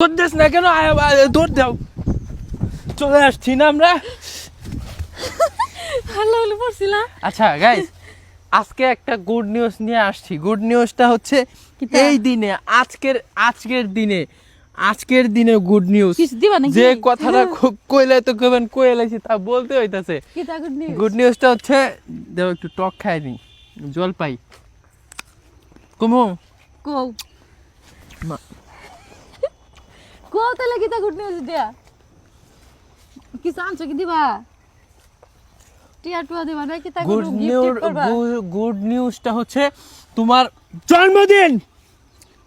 This না কেন? দৌড় দাও। চলে আসছি না আমরা? হলে পড়ছিলাম আচ্ছা গাইস আজকে একটা গুড নিউজ নিয়ে আসছি। গুড নিউজটা হচ্ছে এই দিনে আজকের আজকের দিনে আজকের দিনে গুড নিউজ যে কথাটা ক- কইলে তো কবেন কইলে লাইছি তা বলতে হইতাছে। গুড নিউজটা হচ্ছে দেও একটু টক খাই নি জল পাই। কমু। কও। মা- কও তাহলে কি তা গুড নিউজ দিয়া? কি আনছো কি দিবা? টিয়া টুয়া দিবা না কি তা গুড নিউজ গুড নিউজটা হচ্ছে তোমার জন্মদিন!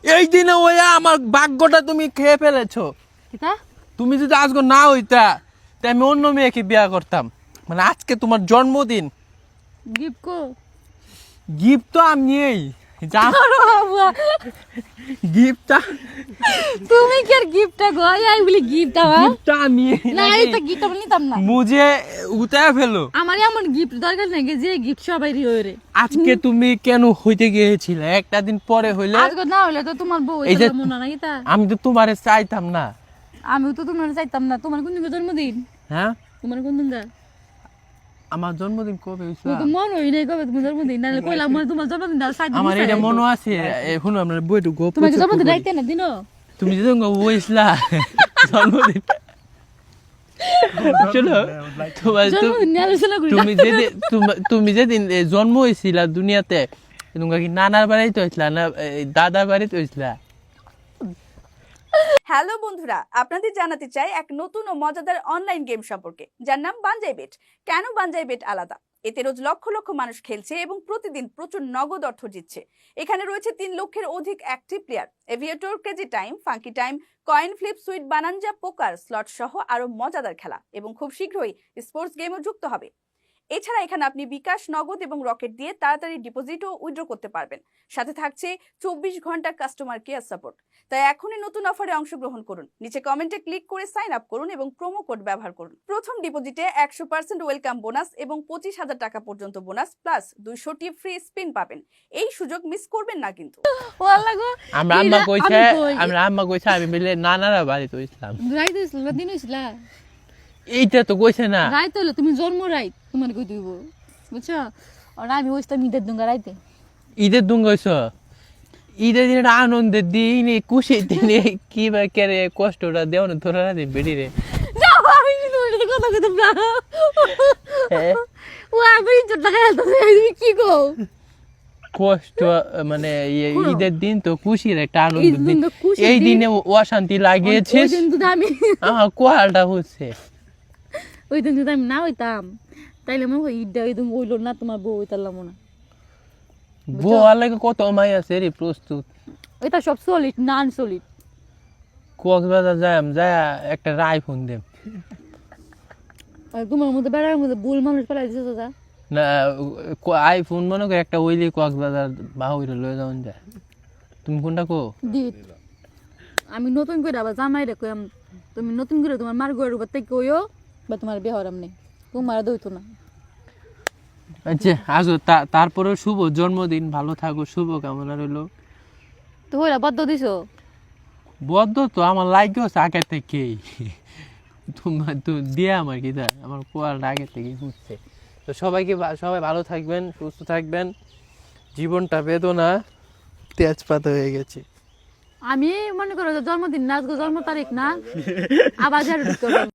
এই দিনে ওই আমার ভাগ্যটা তুমি খেয়ে ফেলেছো। কি তা তুমি যদি আজকে না হইতা তাই আমি অন্য মেয়েকে বিয়া করতাম। মানে আজকে তোমার জন্মদিন। গিফট কো? গিফট তো আমি যা। গিফটটা। তুমি কি আর গিফটটা গো? আই বলি গিফট আওয়া গিফটটা আমি না এটা গিফট আমি নিতাম না। মুঝে উতায় ফেলো। আমার এমন গিফট দরকার নাই যে গিফট সবাই রে আজকে তুমি কেন হইতে গিয়েছিলে? একটা দিন পরে হইলে আজকে না হইলে তো তোমার বউ এটা মনে তা আমি তো তোমারে চাইতাম না। আমিও তো তোমার চাইতাম না। তোমার কোন জন্মদিন? হ্যাঁ? তোমার কোন দিন আমার জন্মদিন কবে হয়েছিল মন হই নাই কবে তোমার জন্মদিন? নাহলে কইলাম মনে তোমার জন্মদিন না সাইড আমার এটা মনে আছে এখন আপনার বইটু গোপ তোমার জন্মদিন রাইতে না দিনো তুমি যদি বইছিলা জন্মদিন। চলো তুমি যেদিন তুমি- যেদিন জন্ম হয়েছিল দুনিয়াতে তোমরা কি নানার বাড়িতে হয়েছিল না দাদার বাড়িতে হয়েছিল হ্যালো বন্ধুরা, আপনাদের জানাতে চাই এক নতুন ও মজাদার অনলাইন গেম সম্পর্কে। যার নাম বাঞ্জাই বেট কেন বাঞ্জাই বেট আলাদা? এতে রোজ লক্ষ লক্ষ মানুষ খেলছে এবং প্রতিদিন প্রচুর নগদ অর্থ জিতছে। এখানে রয়েছে তিন লক্ষের অধিক active player aviator crazy time funky time coin flip sweet bonanza poker slot সহ আরও মজাদার খেলা। এবং খুব শীঘ্রই স্পোর্টস গেমও যুক্ত হবে। এছাড়া এখানে আপনি বিকাশ নগদ এবং রকেট দিয়ে তাড়াতাড়ি ডিপোজিট ও উইথড্র করতে পারবেন। সাথে থাকছে চব্বিশ ঘণ্টা কাস্টমার কেয়ার সাপোর্ট তাই এখনই নতুন অফারে অংশগ্রহণ করুন। নিচে কমেন্টে ক্লিক করে সাইন আপ করুন এবং প্রোমো কোড ব্যবহার করুন। প্রথম ডিপোজিটে একশো পার্সেন্ট ওয়েলকাম বোনাস এবং পঁচিশ হাজার টাকা পর্যন্ত বোনাস প্লাস দুইশোটি ফ্রি স্পিন পাবেন। এই সুযোগ মিস করবেন না কিন্তু। আমরা আম্মা কইছে আমরা আম্মা কইছে আমি মিলে নানারা না দিন হইছিল। এইটা তো কইছে না। রাইত হইল তুমি জন্ম রাইত তোমার কই দিব? বুঝছ? আর আমি হইছিলাম ঈদের দুঙ্গা রাইতে। ঈদের দুঙ্গ হইছ? ঈদের দিন একটা আনন্দের দিন এই খুশির দিনে কি বা কেরে কষ্টটা দেও না তোরা না বেড়ি রে। যাও আমি সাথে কথা কইতাম না। ও আমি তুমি কি গো কষ্ট মানে ইয়ে ঈদের দিন তো খুশির একটা দিন। তো খুশির এই দিনে। অশান্তি লাগিয়েছিস? কোয়ালটা হচ্ছে। ওই দিন যদি আমি না হইতাম তাইলে মনে হয় ঈদটা ওই দিন হইল না তোমার বউ হইতালাম না। বউ লাগে কত মাই আছে রে প্রস্তুত। ওইটা সব সলিড নান সলিড কক্সবাজার যাই যায় একটা আইফোন দেম। আর তোমার মধ্যে বেড়ার মধ্যে বুল মানুষ ফেলাই দিছে দাদা না আইফোন মনে করে একটা ওইলি কক্সবাজার বা বাহুরে লয়ে যাওয়ান যায়। তুমি কোনটা কো আমি নতুন করে আবার জামাই রে কইম তুমি নতুন করে তোমার মার গোয়ের উপর থেকে কইও বা তোমার বিয়ে হরাম নেই তোমার দইতো না। আচ্ছা আসো তা- তারপরে শুভ জন্মদিন ভালো থাকো শুভ কামনা রইল। তো হইলা বদ্ধ দিছো? বদ্ধ তো আমার লাগেও আগে থেকেই। তোমার তো দিয়ে আমার কি দেয় আমার কোয়ালটা আগে থেকেই বুঝছে তো সবাইকে সবাই ভালো থাকবেন সুস্থ থাকবেন। জীবনটা বেদনা তেজপাত হয়ে গেছে। আমি মনে করো জন্মদিন না আজকে জন্ম তারিখ না। আবার।